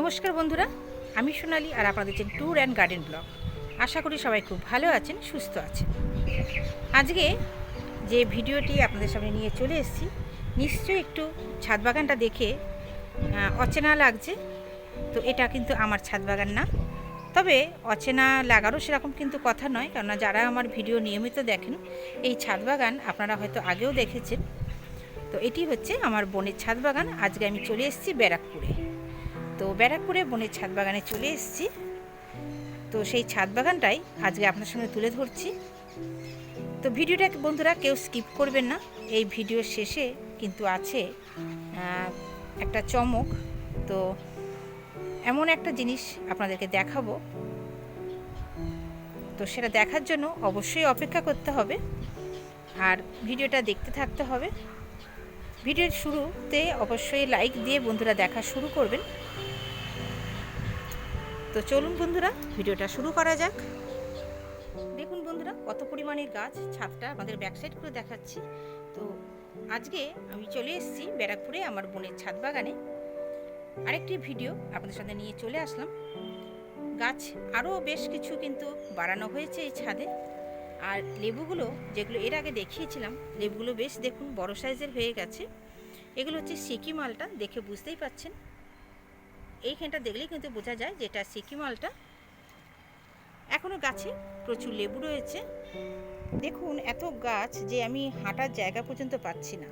নমস্কার বন্ধুরা, আমি সোনালি আর আপনাদের দেখছেন ট্যুর অ্যান্ড গার্ডেন ব্লগ আশা করি সবাই খুব ভালো আছেন, সুস্থ আছেন। আজকে যে ভিডিওটি আপনাদের সামনে নিয়ে চলে এসেছি, নিশ্চয়ই একটু ছাদ বাগানটা দেখে অচেনা লাগছে। তো এটা কিন্তু আমার ছাদ বাগান না। তবে অচেনা লাগারও সেরকম কিন্তু কথা নয়, কেননা যারা আমার ভিডিও নিয়মিত দেখেন, এই ছাদ বাগান আপনারা হয়তো আগেও দেখেছেন। তো এটি হচ্ছে আমার বোনের ছাদ বাগান। আজকে আমি চলে এসেছি ব্যারাকপুরে। তো ব্যারাকপুরে বনের ছাদ বাগানে চলে এসেছি। তো সেই ছাদ বাগানটাই আজকে আপনার সঙ্গে তুলে ধরছি। তো ভিডিওটা বন্ধুরা কেউ স্কিপ করবেন না, এই ভিডিওর শেষে কিন্তু আছে একটা চমক। তো এমন একটা জিনিস আপনাদেরকে দেখাবো। তো সেটা দেখার জন্য অবশ্যই অপেক্ষা করতে হবে, আর ভিডিওটা দেখতে থাকতে হবে। ভিডিওর শুরুতে অবশ্যই লাইক দিয়ে বন্ধুরা দেখা শুরু করবেন। তো চলুন বন্ধুরা, ভিডিওটা শুরু করা যাক। দেখুন বন্ধুরা, কত পরিমাণের গাছ ছাদটা আমাদের ব্যাক সাইড করে দেখাচ্ছি। তো আজকে আমি চলে এসেছি ব্যারাকপুরে, আমার বোনের ছাদ বাগানে। আরেকটি ভিডিও আপনাদের সাথে নিয়ে চলে আসলাম। গাছ আরও বেশ কিছু কিন্তু বাড়ানো হয়েছে এই ছাদে। আর লেবুগুলো, যেগুলো এর আগে দেখিয়েছিলাম, লেবুগুলো বেশ দেখুন বড় সাইজের হয়ে গেছে। এগুলো হচ্ছে সিকি মালটা, দেখে বুঝতেই পাচ্ছেন এইখানটা দেখলেই কিন্তু বোঝা যায় যে এটা সিকি মালটা এখনও গাছে প্রচুর লেবু রয়েছে। দেখুন, এত গাছ যে আমি হাঁটার জায়গা পর্যন্ত পাচ্ছি না।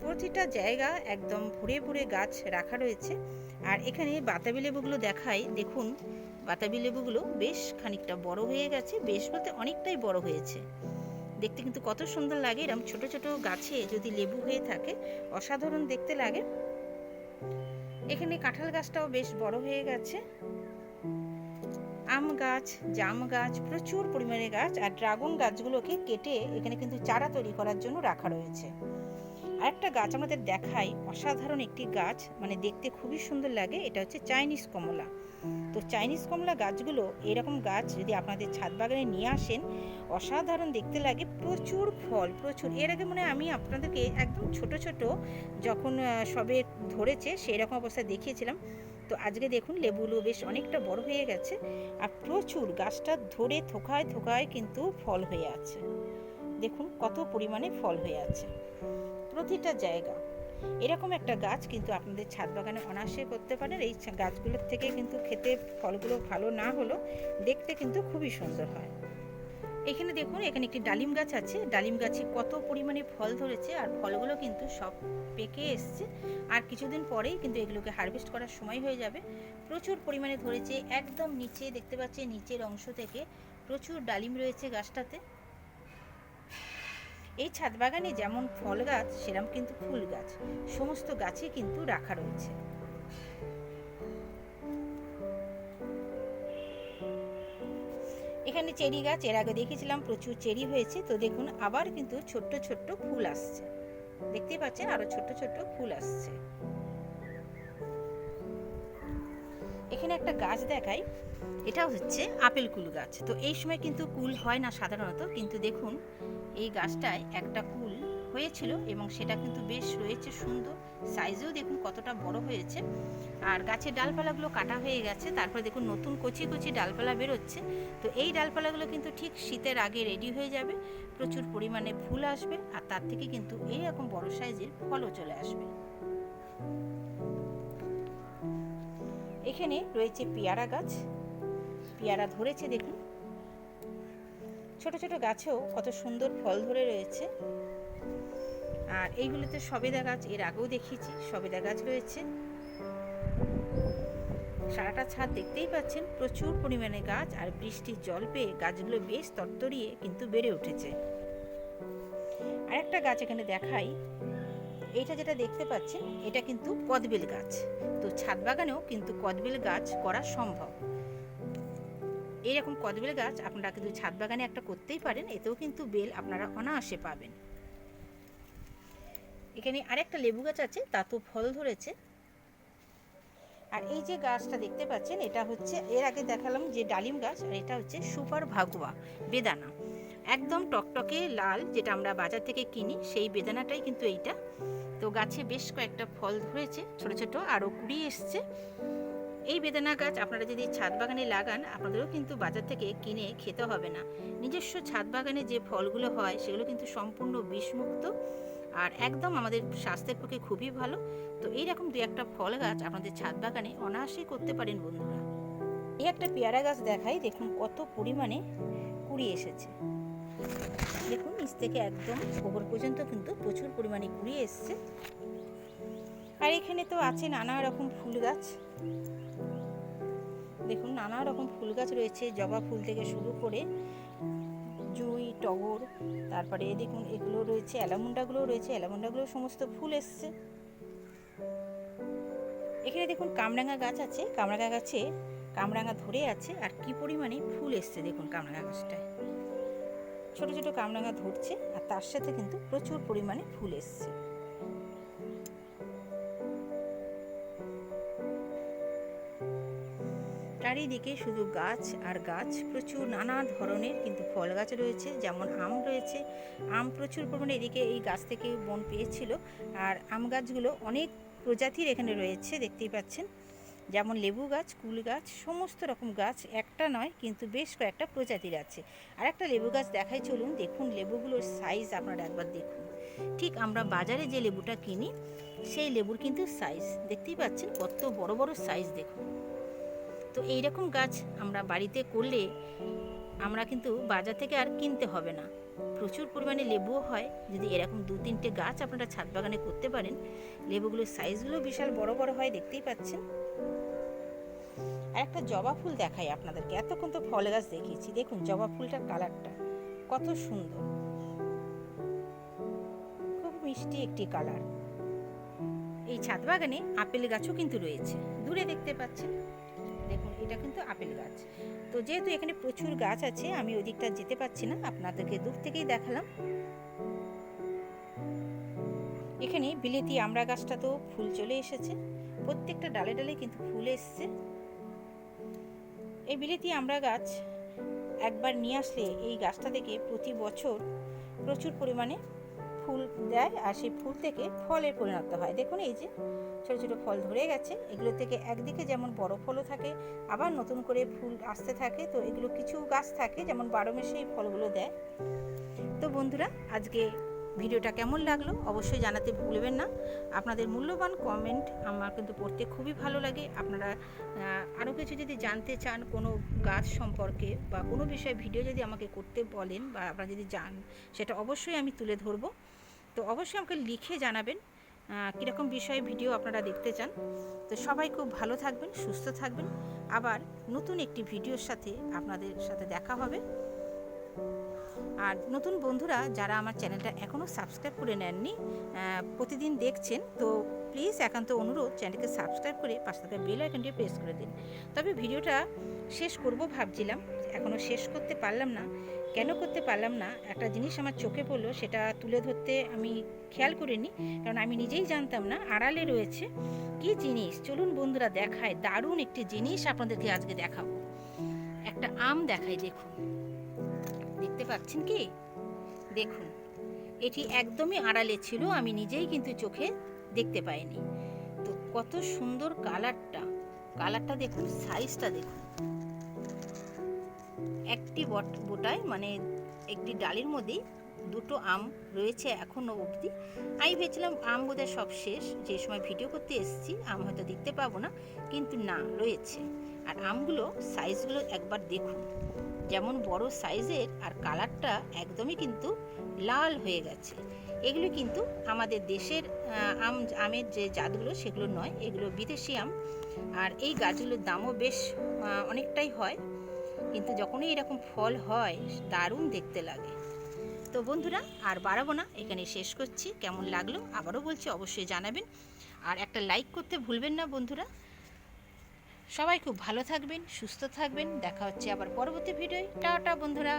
প্রতিটা জায়গা একদম ভরে ভরে গাছ রাখা রয়েছে। আর এখানে বাতাবি লেবুগুলো দেখাই, দেখুন, বাতাবি লেবুগুলো বেশ খানিকটা বড় হয়ে গেছে, বেশ বলতে অনেকটাই বড় হয়েছে। দেখতে কিন্তু কত সুন্দর লাগে এরকম ছোট ছোট গাছে যদি লেবু হয়ে থাকে, অসাধারণ দেখতে লাগে। এখানে কাঁঠাল গাছটাও বেশ বড় হয়ে গেছে। আম গাছ, জাম গাছ, প্রচুর পরিমাণে গাছ আর ড্রাগন গাছগুলোকে কেটে এখানে কিন্তু চারা তৈরি করার জন্য রাখা রয়েছে। আর একটা গাছ আমাদের দেখাই অসাধারণ একটি গাছ মানে দেখতে খুবই সুন্দর লাগে, এটা হচ্ছে চাইনিজ কমলা। তো চাইনিজ কমলা গাছগুলো এরকম গাছ যদি আপনাদের ছাদ বাগানে নিয়ে আসেন, অসাধারণ দেখতে লাগে, প্রচুর ফল, প্রচুর। এর আগে মনে আমি আপনাদেরকে একদম ছোট ছোট যখন সবে ধরেছে সেই রকম অবস্থায় দেখিয়েছিলাম। তো আজকে দেখুন লেবুগুলো বেশ অনেকটা বড় হয়ে গেছে আর প্রচুর গাছটা ধরে থোকায় থোকায় কিন্তু ফল হয়ে আছে। দেখুন কত পরিমাণে ফল হয়ে আছে। প্রতিটা জায়গা। এরকম একটা গাছ কিন্তু আপনাদের ছাদ বাগানে অনায়াসে করতে পারেন। এই গাছগুলোর থেকে কিন্তু খেতে ফলগুলো ভালো না হলেও দেখতে কিন্তু খুবই সুন্দর হয়। এখানে দেখুন, এখানে একটি ডালিম গাছ আছে। ডালিম গাছে কত পরিমাণে ফল ধরেছে আর ফলগুলো কিন্তু সব পেকে এসছে। আর কিছুদিন পরেই কিন্তু এগুলোকে হারভেস্ট করার সময় হয়ে যাবে। প্রচুর পরিমাণে ধরেছে, একদম নিচে দেখতে পাচ্ছেন নিচের অংশ থেকে প্রচুর ডালিম রয়েছে গাছটাতে। এই ছাদ বাগানে যেমন ফল গাছ, সেরম কিন্তু ফুল গাছ। সমস্ত গাছে কিন্তু রাখা রয়েছে। এখানে চেরি গাছ, এর আগে দেখেছিলাম প্রচুর চেরি হয়েছে। তো দেখুন, আবার কিন্তু ছোট্ট ছোট্ট ফুল আসছে। দেখতেই পাচ্ছেন, আরও ছোট্ট ছোট্ট ফুল আসছে। এখানে একটা গাছ দেখাই। এটা হচ্ছে আপেল কুল গাছ। তো এই সময় কিন্তু কুল হয় না সাধারণত, কিন্তু দেখুন, এই গাছটায় একটা কুল হয়েছিল এবং সেটা কিন্তু বেশ রয়েছে সুন্দর। সাইজেও দেখুন কতটা বড় হয়েছে। আর গাছের ডালপালাগুলো কাটা হয়ে গেছে। তারপর দেখুন নতুন কচি কচি ডালপালা বেরোচ্ছে। তো এই ডালপালাগুলো কিন্তু ঠিক শীতের আগে রেডি হয়ে যাবে। প্রচুর পরিমাণে ফুল আসবে। আর তার থেকে কিন্তু এইরকম বড় সাইজের ফলও চলে আসবে। এখানে রয়েছে পেয়ারা গাছ। পেয়ারা ধরেছে, দেখুন। ছোট ছোট গাছেও কত সুন্দর ফল ধরে রয়েছে। আর এইগুলোতে সবেদা গাছ, এর আগেও দেখিয়েছি, সবেদা গাছ রয়েছে। সারাটা ছাদ দেখতেই পাচ্ছেন, প্রচুর পরিমাণে গাছ আর বৃষ্টির জল পেয়ে গাছগুলো বেশ তরতরিয়ে কিন্তু বেড়ে উঠেছে। আর একটা গাছ এখানে দেখাই এটা যেটা দেখতে পাচ্ছেন, এটা কিন্তু কদবেল গাছ। তো ছাদ বাগানেও কিন্তু কদবেল গাছ করা সম্ভব। এইরকম কদবেল গাছ আপনারা কিন্তু ছাদ বাগানে একটা করতেই পারেন, এতেও কিন্তু বেল আপনারা অনায়াসে পাবেন। এখানে আরেকটা লেবু গাছ আছে তা তো ফল ধরেছে। আর এই যে গাছটা দেখতে পাচ্ছেন, এটা হচ্ছে, এর আগে দেখালাম যে ডালিম গাছ, আর এটা হচ্ছে সুপার ভাগুয়া, বেদানা। একদম টকটকে লাল, যেটা আমরা বাজার থেকে কিনি, সেই বেদানাটাই কিন্তু এইটা। তো গাছে বেশ কয়েকটা ফল ধরেছে, ছোট ছোট আরও কুড়ি এসছে। এই বেদানা গাছ আপনারা যদি ছাদ বাগানে লাগান, আপনাদেরও কিন্তু বাজার থেকে কিনে খেতে হবে না। নিজস্ব ছাদ বাগানে যে ফলগুলো হয়, সেগুলো কিন্তু সম্পূর্ণ বিষমুক্ত আর একদম আমাদের স্বাস্থ্যের পক্ষে খুবই ভালো। তো এইরকম দু একটা ফল গাছ আপনাদের ছাদ বাগানে অনায়াসেই করতে পারেন বন্ধুরা। এই একটা পেয়ারা গাছ দেখাই, দেখুন কত পরিমাণে কুড়ি এসেছে। দেখুন, নিচ থেকে একদম গোবর পর্যন্ত কিন্তু প্রচুর পরিমাণে ঘুরিয়ে এসছে। আর এখানে তো আছে নানা রকম ফুল গাছ। দেখুন, নানা রকম ফুল গাছ রয়েছে, জবা ফুল থেকে শুরু করে জুঁই, টগর, তারপরে দেখুন, এগুলো রয়েছে অ্যালামুন্ডাগুলো রয়েছে অ্যালামুন্ডাগুলো সমস্ত ফুল এসছে। এখানে দেখুন, কামরাঙা গাছ আছে, কামরাঙা গাছে কামরাঙা ধরে আছে, আর কি পরিমাণে ফুল এসছে দেখুন, কামরাঙা গাছটায়। ছোট ছোট কামরাঙা ধরছে আর তার সাথে কিন্তু প্রচুর পরিমাণে ফুল এসছে। চারিদিকে শুধু গাছ আর গাছ, প্রচুর নানা ধরনের কিন্তু ফল গাছ রয়েছে, যেমন আম রয়েছে। আম প্রচুর পরিমাণে এদিকে এই গাছ থেকে বন পেয়েছিল আর আম গাছগুলো অনেক প্রজাতির এখানে রয়েছে, দেখতেই পাচ্ছেন। যেমন লেবু গাছ, কুল গাছ, সমস্ত রকম গাছ একটা নয়, কিন্তু বেশ কয়েকটা প্রজাতির আছে। আর একটা লেবু গাছ দেখাই, চলুন দেখুন লেবুগুলোর সাইজ আপনারা একবার দেখুন। ঠিক আমরা বাজারে যে লেবুটা কিনি, সেই লেবুর কিন্তু সাইজ দেখতেই পাচ্ছেন কত বড় বড় সাইজ দেখুন। তো এইরকম গাছ আমরা বাড়িতে করলে আমরা কিন্তু বাজার থেকে আর কিনতে হবে না। প্রচুর পরিমাণে লেবুও হয়, যদি এরকম দু তিনটে গাছ আপনারা ছাদ বাগানে করতে পারেন, লেবুগুলোর সাইজগুলো বিশাল বড় বড় হয়, দেখতেই পাচ্ছেন। আর একটা জবা ফুল দেখাই আপনাদেরকে। এতক্ষণ তো ফল গাছ দেখিয়েছি। দেখুন জবা ফুলটার কালারটা। কত সুন্দর। খুব মিষ্টি একটি কালার। এই ছাদ বাগানে আপেল গাছও কিন্তু রয়েছে। দূরে দেখতে পাচ্ছেন? দেখুন, এটা কিন্তু আপেল গাছ। তো যেহেতু এখানে প্রচুর গাছ আছে, আমি ওই দিকটা যেতে পারছি না। আপনাদেরকে দূর থেকেই দেখালাম। এখানে বিলেতি আমড়া গাছটা তো ফুল চলে এসেছে। প্রত্যেকটা ডালে ডালে কিন্তু ফুল এসছে। এই বিলেতি আমড়া গাছ একবার নিয়ে আসলে এই গাছটা থেকে প্রতি বছর প্রচুর পরিমাণে ফুল দেয় আর সেই ফুল থেকে ফলে পরিণত হয়। দেখুন এই যে ছোটো ছোটো ফল ধরে গেছে। এগুলো থেকে একদিকে যেমন বড় ফলও থাকে, আবার নতুন করে ফুল আসতে থাকে। তো এগুলো কিছু গাছ থাকে যেমন বারো মাসে এই ফলগুলো দেয়। তো বন্ধুরা, আজকে ভিডিওটা কেমন লাগল অবশ্যই জানাতে ভুলবেন না। আপনাদের মূল্যবান কমেন্ট আমার কিন্তু পড়তে খুবই ভালো লাগে। আপনারা আরও কিছু যদি জানতে চান কোনো গাছ সম্পর্কে বা কোনো বিষয়ে ভিডিও যদি আমাকে করতে বলেন বা আপনারা যদি যান, সেটা অবশ্যই আমি তুলে ধরবো। তো অবশ্যই আমাকে লিখে জানাবেন কীরকম বিষয়ে ভিডিও আপনারা দেখতে চান। তো সবাই খুব ভালো থাকবেন, সুস্থ থাকবেন। আবার নতুন একটি ভিডিওর সাথে আপনাদের সাথে দেখা হবে। আর নতুন বন্ধুরা যারা আমার চ্যানেলটা এখনও সাবস্ক্রাইব করে নেননি প্রতিদিন দেখছেন, তো প্লিজ একান্ত অনুরোধ চ্যানেলকে সাবস্ক্রাইব করে পাশে থাকা বেল আইকনটি প্রেস করে দিন। তবে ভিডিওটা শেষ করব ভাবছিলাম এখনও শেষ করতে পারলাম না। কেন করতে পারলাম না? একটা জিনিস আমার চোখে পড়ল, সেটা তুলে ধরতে আমি খেয়াল করিনি, কারণ আমি নিজেই জানতাম না, আড়ালে রয়েছে। কি জিনিস? চলুন বন্ধুরা দেখায় দারুণ একটি জিনিস আপনাদেরকে আজকে দেখাবো। একটা আম দেখাই, দেখুন। দেখতে পাচ্ছেন কি? দেখুন, এটি একদমই আড়ালে ছিল, আমি নিজেই কিন্তু চোখে দেখতে পাইনি। তো কত সুন্দর কালারটা কালারটা দেখুন সাইজটা দেখুন। একটি বট, বোটায় মানে একটি ডালির মধ্যেই দুটো আম রয়েছে এখনও অবধি। আমি ভেবেছিলাম আম বোধহয় সব শেষ, যে সময় ভিডিও করতে এসেছি, আম হয়তো দেখতে পাবো না, কিন্তু না, রয়েছে। আর আমগুলো সাইজগুলো একবার দেখুন। যেমন বড় সাইজের আর কালারটা একদমই কিন্তু লাল হয়ে গেছে। এগুলো কিন্তু আমাদের দেশের আম, আমের যে জাতগুলো সেগুলো নয়, এগুলো বিদেশি আম। আর এই গাছগুলোর দামও বেশ অনেকটাই হয়। কিন্তু যখনই এরকম ফল হয়, দারুণ দেখতে লাগে। তো বন্ধুরা, আর বাড়াবো না, এখানে শেষ করছি। কেমন লাগল, আবারও বলছি, অবশ্যই জানাবেন। আর একটা লাইক করতে ভুলবেন না, বন্ধুরা। সবাই খুব ভালো থাকবেন সুস্থ থাকবেন। দেখা হচ্ছে আবার পরবর্তী ভিডিওয়। টাটা বন্ধুরা।